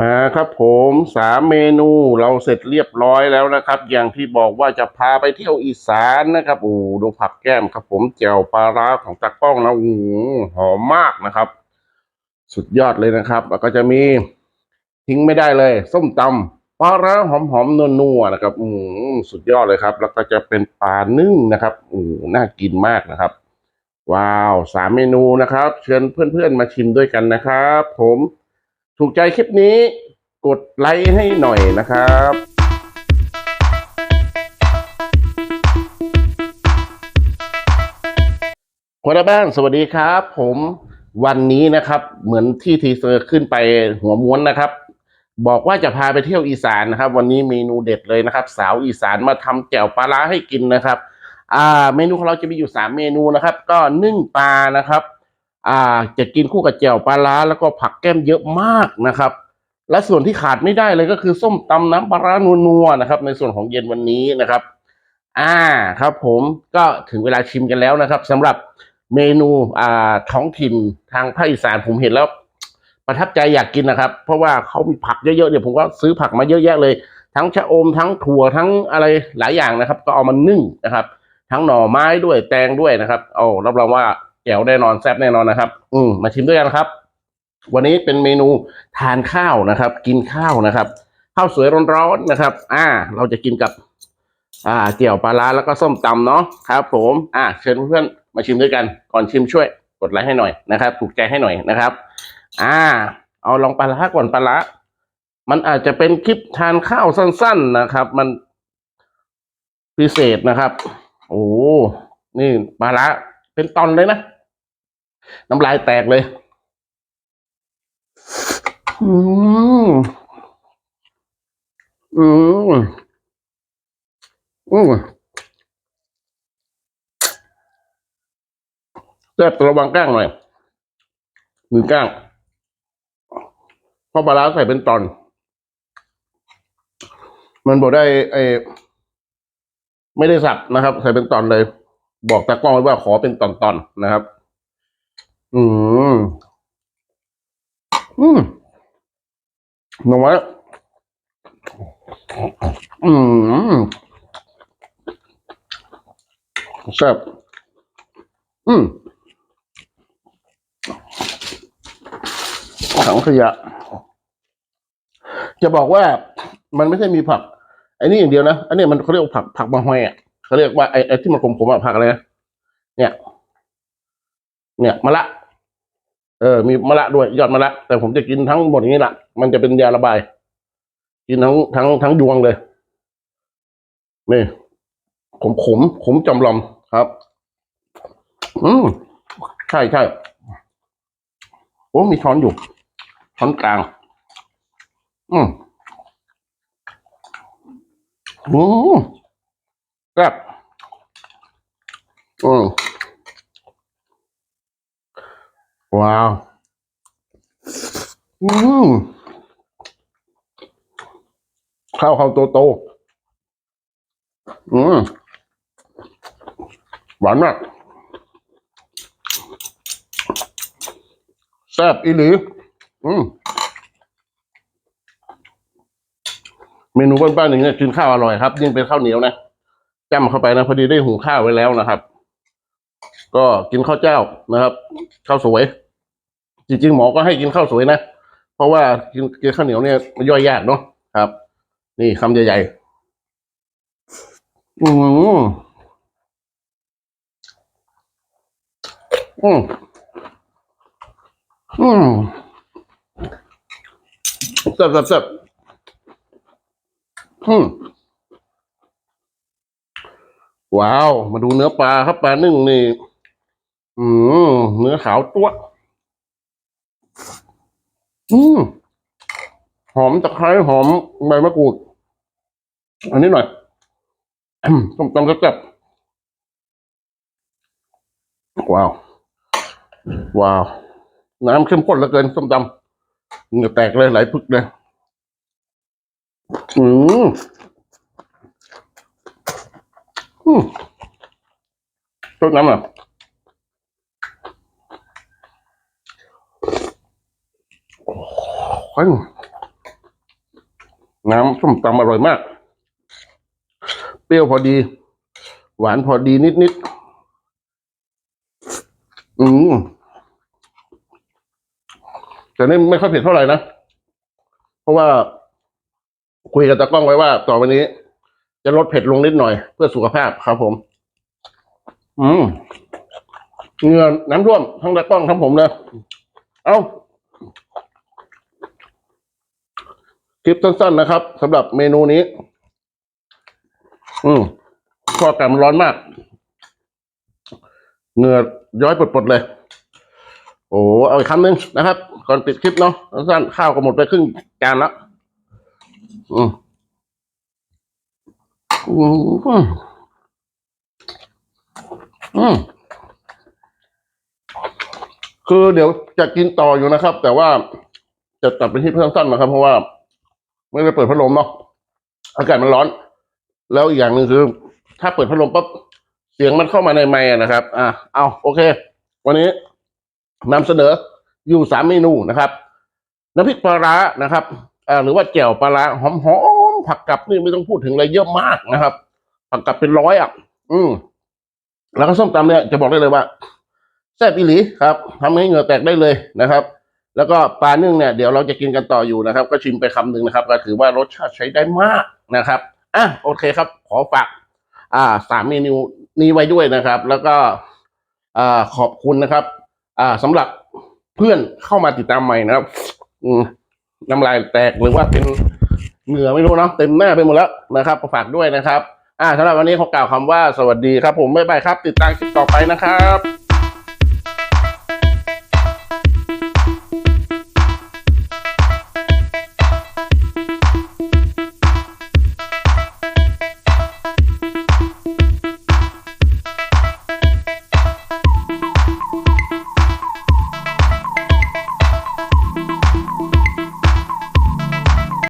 มาครับผมสามเมนูเราเสร็จเรียบร้อยแล้วนะครับ อย่างที่บอกว่าจะพาไปเที่ยวอีสานนะครับโอ้ดูผักแก้มครับ ผมแจ่วปลาร้าของตากล้องนะโอ้หอมมากนะครับ สุดยอดเลยนะครับ แล้วก็จะมีทิ้งไม่ได้เลย ส้มตำปลาร้าหอมๆนัวๆนะครับอืมสุดยอดเลยครับ แล้วก็จะเป็นปลานึ่งนะครับโอ้น่ากินมากนะครับ ว้าวสามเมนูนะครับ เชิญเพื่อนๆมาชิมด้วยกันนะครับ ผม ถูกใจคลิปนี้กดไลค์ให้หน่อยนะครับคนละบ้านสวัสดีครับ ผมวันนี้นะครับ เหมือนที่ทีเซอร์ขึ้นไปหัวม้วนนะครับ บอกว่าจะพาไปเที่ยวอีสานนะครับ วันนี้เมนูเด็ดเลยนะครับ สาวอีสานมาทำแจ่วปลาร้าให้กินนะครับ อ่า เมนูของเราจะมีอยู่สามเมนูนะครับ ก็นึ่งปลานะครับ อ่าจะกินคู่กับแจ่วปลาร้าแล้วก็ผักแก้มเยอะมากนะครับ และส่วนที่ขาดไม่ได้เลยก็คือส้มตำน้ำปลาร้านัวๆนะครับ ในส่วนของเย็นวันนี้นะครับ อ่าครับผมก็ถึงเวลาชิมกันแล้วนะครับสำหรับเมนูอ่าท้องถิ่นทางภาคอีสานผมเห็นแล้ว ประทับใจอยากกินนะครับ เพราะว่าเขามีผักเยอะๆเนี่ยผมก็ซื้อผักมาเยอะแยะเลย ทั้งชะอมทั้งถั่วทั้งอะไรหลายอย่างนะครับ ก็เอามานึ่งนะครับ ทั้งหน่อไม้ด้วยแตงด้วยนะครับเอารับรองว่า แจ๋วแน่นอนแซ่บแน่นอนนะครับ อืมมาชิมด้วยกันครับ วันนี้เป็นเมนูทานข้าวนะครับ กินข้าวนะครับ ข้าวสวยร้อนๆนะครับ อ่า เราจะกินกับ อ่าเจียวปลาร้าแล้วก็ส้มตำเนาะครับผมอ่าเชิญเพื่อนๆมาชิมด้วยกันก่อนชิมช่วย กดไลค์ให้หน่อยนะครับถูกใจให้หน่อยนะครับ อ่า เอาลองปลาร้าก่อนปลาร้ามันอาจจะเป็นคลิปทานข้าวสั้น ๆนะครับ มันพิเศษนะครับ โอ้นี่ปลาร้าเป็นตอนเลยนะ น้ำลายแตกเลย อืม อืม อืมแซ่บแต่ระวังก้างหน่อยมือก้างเพราะปลาร้าใส่เป็นตอน มันบอกได้ไอไม่ได้สับนะครับ ใส่เป็นตอนเลย บอกตากล้องไว้ว่าขอเป็นตอนๆนะครับ อืม อืมหนูว่าอืมแซ่บอืมถังขยะ จะบอกว่ามันไม่ใช่มีผัก ไอ้นี่อย่างเดียวนะ อันนี้มันเขาเรียกผักผักมะฮอยอะเขาเรียกว่าไอ้ไอ้ที่มันขมๆอะผักอะไรนะเนี่ย เนี่ยมะละ เออ มีมะละด้วยยอดมะละแต่ผมจะกินทั้งหมดอย่างนี้แหละมันจะเป็นยาระบาย กินทั้งทั้งทั้งดวงเลยนี่ขมขมขมจอมลอมครับ อืมใช่ใช่โอ้มีช้อนอยู่ ช้อนกลาง อืมอืมแซ่บอืม ว้าวอืมข้าวเขาโตโตๆอืมหวานมากแซ่บอีหลีอืมเมนูบ้านๆอย่างเงี้ยกินข้าวอร่อยครับยิ่งเป็นข้าวเหนียวนะจ้ำเข้าไปนะพอดีได้หุงข้าวไว้แล้วนะครับ ก็กินข้าวเจ้านะครับ ข้าวสวย จริงๆหมอก็ให้กินข้าวสวยนะ เพราะว่ากินกินข้าวเหนียวเนี่ยมันย่อยยากเนาะครับ นี่คำใหญ่ๆ อืมอืมอืมแซ่บแซ่บแซ่บอืมว้าว มาดูเนื้อปลาครับปลานึ่งนี่ อืมเนื้อขาวตัว อืมหอมตะไคร้หอมใบมะกรูด อันนี้หน่อยอืมต้มตำแซ่บๆว้าว ว้าว น้ำเข้มข้นเหลือเกินส้มตำเหงื่อแตกเลยไหลพึกเลยอืมอืมต้นน้ำอะ โอ้ยน้ำส้มตำอร่อยมาก เปรี้ยวพอดี หวานพอดีนิดนิดๆอืมแต่นี่ไม่ค่อยเผ็ดเท่าไหร่นะ เพราะว่า คุยกับตากล้องไว้ว่า ต่อไปนี้ จะลดเผ็ดลงนิดหน่อย เพื่อสุขภาพครับผม อืมเงื่อน้ำท่วมทั้งตากล้องทั้งผมเลยเอา คลิปสั้นๆนะครับสำหรับเมนูนี้ อืมเพอากาศมันร้อนมาก เหงื่อย้อยปดๆเลย โอ้เอาอีกคำหนึ่งนะครับ ก่อนปิดคลิปเนาะสั้นข้าวก็หมดไปครึ่งจานแล้วอืมอืมอืมคือเดี๋ยวจะกินต่ออยู่นะครับ แต่ว่าจะตัดเป็นที่เพื่อนสั้นๆนะครับ เพราะว่า ไม่ได้เปิดพัดลมเนาะอากาศมันร้อน แล้วอีกอย่างหนึ่งคือ ถ้าเปิดพัดลมปั๊บเสียงมันเข้ามาในไมค์อะนะครับ อะเอาโอเค วันนี้นำเสนออยู่สามเมนูนะครับน้ำพริกปลาร้านะครับอ่าหรือว่าแจ่วปลาร้าหอมๆผักกับนี่ไม่ต้องพูดถึงอะไรเยอะมากนะครับ ผักกับเป็นร้อยอะ อืมแล้วก็ส้มตำเนี่ยจะบอกได้เลยว่าแซ่บอีหลีครับทำให้เหงื่อแตกได้เลยนะครับ แล้วก็ปลานึ่งเนี่ยเดี๋ยวเราจะกินกันต่ออยู่นะครับ ก็ชิมไปคำหนึ่งนะครับ ก็ถือว่ารสชาติใช้ได้มากนะครับอะโอเคครับ ขอฝากอ่าสามเมนูนี้ไว้ด้วยนะครับ แล้วก็อ่าขอบคุณนะครับอ่าสำหรับเพื่อนเข้ามาติดตามใหม่นะครับ อืมน้ำลายแตกหรือว่าเป็นเหงื่อไม่รู้เนาะเต็มหน้าไปหมดแล้วนะครับฝากด้วยนะครับ อ่าสำหรับวันนี้ขอกล่าวคำว่าสวัสดีครับผมบ๊ายบายครับ ติดตามคลิปต่อไปนะครับ